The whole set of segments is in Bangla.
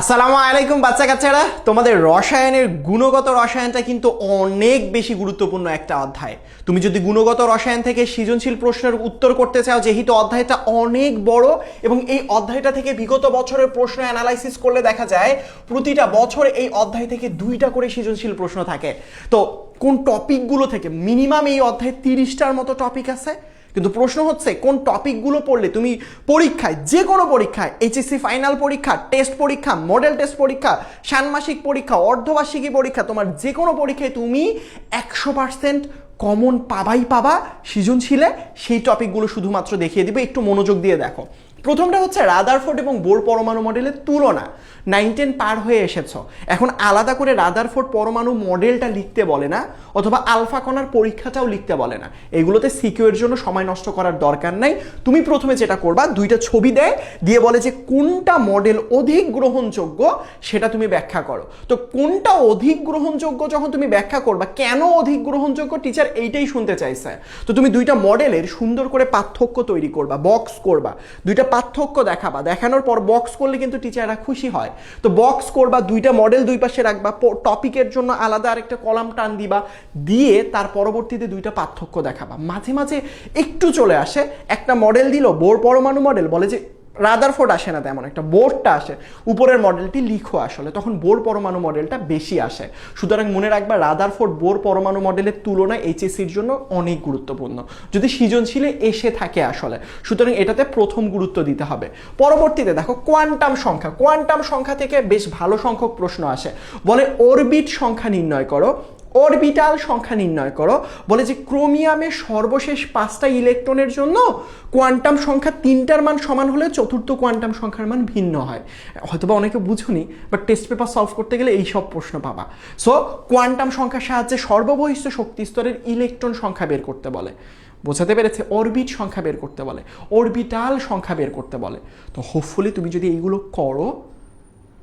আসসালামু আলাইকুম, বাচ্চা কাচ্চারা। তোমাদের রসায়নের গুণগত রসায়নটা কিন্তু অনেক বেশি গুরুত্বপূর্ণ একটা অধ্যায়। তুমি যদি গুণগত রসায়ন থেকে সৃজনশীল প্রশ্নের উত্তর করতে চাও, যেহেতু অধ্যায়টা অনেক বড় এবং এই অধ্যায়টা থেকে বিগত বছরের প্রশ্ন অ্যানালাইসিস করলে দেখা যায়, প্রতিটা বছর এই অধ্যায় থেকে দুইটা করে সৃজনশীল প্রশ্ন থাকে। তো কোন টপিকগুলো থেকে মিনিমাম এই অধ্যায়ে তিরিশটার মতো টপিক আছে? কিন্তু প্রশ্ন হচ্ছে, কোন টপিকগুলো পড়লে তুমি পরীক্ষায় যে কোনো পরীক্ষায় এইচএসসি ফাইনাল পরীক্ষা টেস্ট পরীক্ষা মডেল টেস্ট পরীক্ষা, ষান্মাসিক পরীক্ষা, অর্ধবার্ষিকী পরীক্ষা, তোমার যে কোনো পরীক্ষায় তুমি একশো পার্সেন্ট কমন পাবাই পাবা, সৃজনশীলে, সেই টপিকগুলো শুধুমাত্র দেখিয়ে দিবে, একটু মনোযোগ দিয়ে দেখো। প্রথমটা হচ্ছে রাদারফোর্ড এবং বোর পরমাণু মডেলের তুলনা। নাইন টেন পার হয়ে এসেছ। এখন আলাদা করে রাদারফোর্ড পরমাণু মডেলটা লিখতে বলে না, অথবা আলফা কণার পরীক্ষাটাও লিখতে বলে না। এগুলোতে সিকিউর জন্য সময় নষ্ট করার দরকার নাই। তুমি প্রথমে যেটা করবা, দুইটা ছবি দেয়, দিয়ে বলে যে কোনটা মডেল অধিক গ্রহণযোগ্য সেটা তুমি ব্যাখ্যা করো। তো কোনটা অধিক গ্রহণযোগ্য যখন তুমি ব্যাখ্যা করবা, কেন অধিক গ্রহণযোগ্য? টিচার এইটাই শুনতে চাইছে। তো তুমি দুইটা মডেলের সুন্দর করে পার্থক্য তৈরি করবা বক্স করবা। দুইটা পার্থক্য দেখাবা। দেখানোর পর বক্স করলে কিন্তু টিচাররা খুশি হয়। তো বক্স করবা, দুইটা মডেল দুই পাশে রাখবা টপিকের জন্য আলাদা আরেকটা কলাম টান দিবা, দিয়ে তার পরবর্তীতে দুইটা পার্থক্য দেখাবা। মাঝে মাঝে একটু চলে আসে। একটা মডেল দিল, বোর পরমাণু মডেল বলে যে রাদারফোর্ড আসে না তেমন একটা বোর্ডটা আসে। উপরের মডেলটি লিখো আসলে, তখন বোর পরমাণু মডেলটা বেশি আসে। সুতরাং মনে রাখবা, রাদারফোর্ড বোর পরমাণু মডেলের তুলনায় এইচএসসির জন্য অনেক গুরুত্বপূর্ণ। যদি সৃজনশীলে এসে থাকে আসলে, সুতরাং এটাতে প্রথম গুরুত্ব দিতে হবে। পরবর্তীতে দেখো, কোয়ান্টাম সংখ্যা। কোয়ান্টাম সংখ্যা থেকে বেশ ভালো সংখ্যক প্রশ্ন আসে। বলে অরবিট সংখ্যা নির্ণয় করো। অরবিটাল সংখ্যা নির্ণয় করো। বলে যে ক্রোমিয়ামের সর্বশেষ পাঁচটা ইলেকট্রনের জন্য কোয়ান্টাম সংখ্যা তিনটার মান সমান হলে চতুর্থ কোয়ান্টাম সংখ্যার মান ভিন্ন হয়। হয়তোবা অনেকে বুঝুনি বাট টেস্ট পেপার সলভ করতে গেলে এই সব প্রশ্ন পাবা। সো কোয়ান্টাম সংখ্যার সাহায্যে সর্ববহিষ্ঠ শক্তি স্তরের ইলেকট্রন সংখ্যা বের করতে বলে। বোঝাতে পেরেছে? অরবিট সংখ্যা বের করতে বলে। অরবিটাল সংখ্যা বের করতে বলে। তো হোপফুলি তুমি যদি এইগুলো করো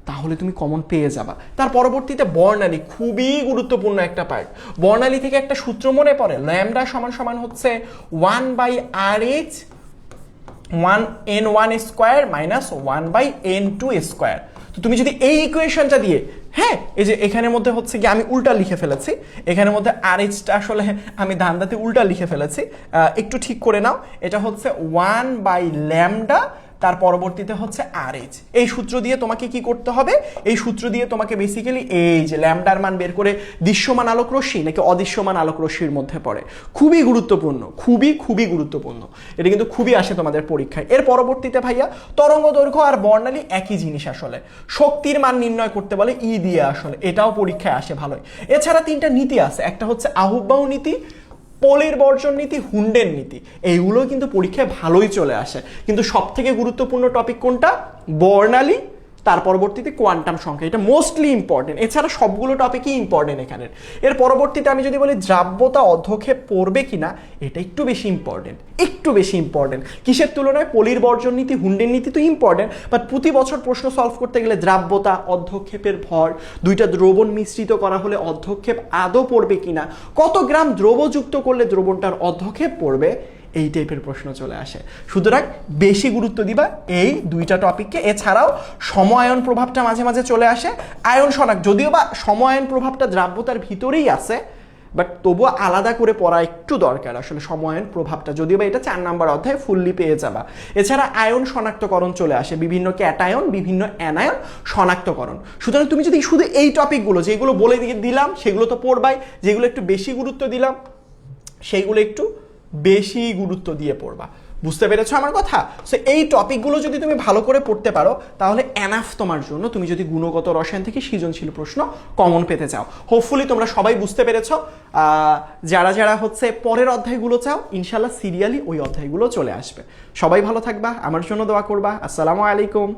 তাহলে তুমি কমন পেয়ে যাবা। তার পরবর্তীতে বর্ণালী খুবই গুরুত্বপূর্ণ একটা পার্ট বর্ণালী থেকে একটা সূত্র মনে পড়ে? ল্যামডা সমান সমান হচ্ছে one by R H one N one square minus one by N two square তো তুমি যদি এই ইকুয়েশনটা দিয়ে হ্যাঁ এই যে এখানের মধ্যে হচ্ছে কি আমি উল্টা লিখে ফেলেছি, এখানের মধ্যে আর এইচটা আসলে আমি ধান্দাতে উল্টা লিখে ফেলেছি একটু ঠিক করে নাও। এটা হচ্ছে ওয়ান বাই ল্যামডা তার পরবর্তীতে হচ্ছে আর এইচ এই সূত্র দিয়ে তোমাকে কি করতে হবে? এই সূত্র দিয়ে তোমাকে বেসিক্যালি এই যে ল্যামডার মান বের করে দৃশ্যমান আলোক রশ্মি নাকি অদৃশ্যমান আলোক রশ্মির মধ্যে পড়ে। খুবই গুরুত্বপূর্ণ, খুবই খুবই গুরুত্বপূর্ণ। এটা কিন্তু খুবই আসে তোমাদের পরীক্ষায়। এর পরবর্তীতে ভাইয়া, তরঙ্গ দৈর্ঘ্য আর বর্ণালী একই জিনিস আসলে। শক্তির মান নির্ণয় করতে বলে ই দিয়ে আসলে। এটাও পরীক্ষায় আসে ভালোই। এছাড়া তিনটা নীতি আছে। একটা হচ্ছে আহুব্বাহু নীতি পোলের বর্জন নীতি, হুন্ডের নীতি এইগুলো কিন্তু পরীক্ষায় ভালোই চলে আসে। কিন্তু সবথেকে গুরুত্বপূর্ণ টপিক কোনটা? বর্ণালী তার পরবর্তীতে কোয়ান্টাম সংখ্যা, এটা মোস্টলি ইম্পর্টেন্ট এছাড়া সবগুলো টপিকই ইম্পর্টেন্ট এখানে এর পরবর্তীতে আমি যদি বলি দ্রাব্যতা অধ্যক্ষে পড়বে কিনা, এটা একটু বেশি ইম্পর্টেন্ট একটু বেশি ইম্পর্টেন্ট কিসের তুলনায় পলির বর্জন নীতি, হুন্ডের নীতি তো ইম্পর্টেন্ট বাট প্রতি বছর প্রশ্ন সলভ করতে গেলে দ্রাব্যতা অধ্যক্ষেপের ভর, দুইটা দ্রবণ মিশ্রিত করা হলে অধ্যক্ষেপ আদৌ পড়বে কিনা, কত গ্রাম দ্রবযুক্ত করলে দ্রবণটার অধ্যক্ষেপ পড়বে এই টাইপের প্রশ্ন চলে আসে। সুতরাং বেশি গুরুত্ব দিবা এই দুইটা টপিককে এছাড়াও সময়ন প্রভাবটা মাঝে মাঝে চলে আসে। আয়ন শনাক্ত যদিও বা সময়ন প্রভাবটা দ্রাব্যতার ভিতরেই আছে বাট তবুও আলাদা করে পড়া একটু দরকার আসলে সময়ন প্রভাবটা। যদিও বা এটা চার নাম্বার অধ্যায় ফুললি পেয়ে যাবা। এছাড়া আয়ন শনাক্তকরণ চলে আসে, বিভিন্ন ক্যাটায়ন, বিভিন্ন অ্যানায়ন শনাক্তকরণ সুতরাং তুমি যদি শুধু এই টপিকগুলো যেগুলো বলে দিলাম, সেগুলো তো পড়বাই, যেগুলো একটু বেশি গুরুত্ব দিলাম, সেইগুলো একটু বেশি গুরুত্ব দিয়ে পড়বা। বুঝতে পেরেছ আমার কথা? সো এই টপিকগুলো যদি তুমি ভালো করে পড়তে পারো, তাহলে এনাফ তোমার জন্য। তুমি যদি গুণগত রসায়ন থেকে সৃজনশীল প্রশ্ন কমন পেতে চাও। হোপফুলি তোমরা সবাই বুঝতে পেরেছ। যারা যারা হচ্ছে পরের অধ্যায়গুলো চাও ইনশাল্লাহ সিরিয়ালি ওই অধ্যায়গুলো চলে আসবে। সবাই ভালো থাকবা, আমার জন্য দোয়া করবা। আসসালামু আলাইকুম।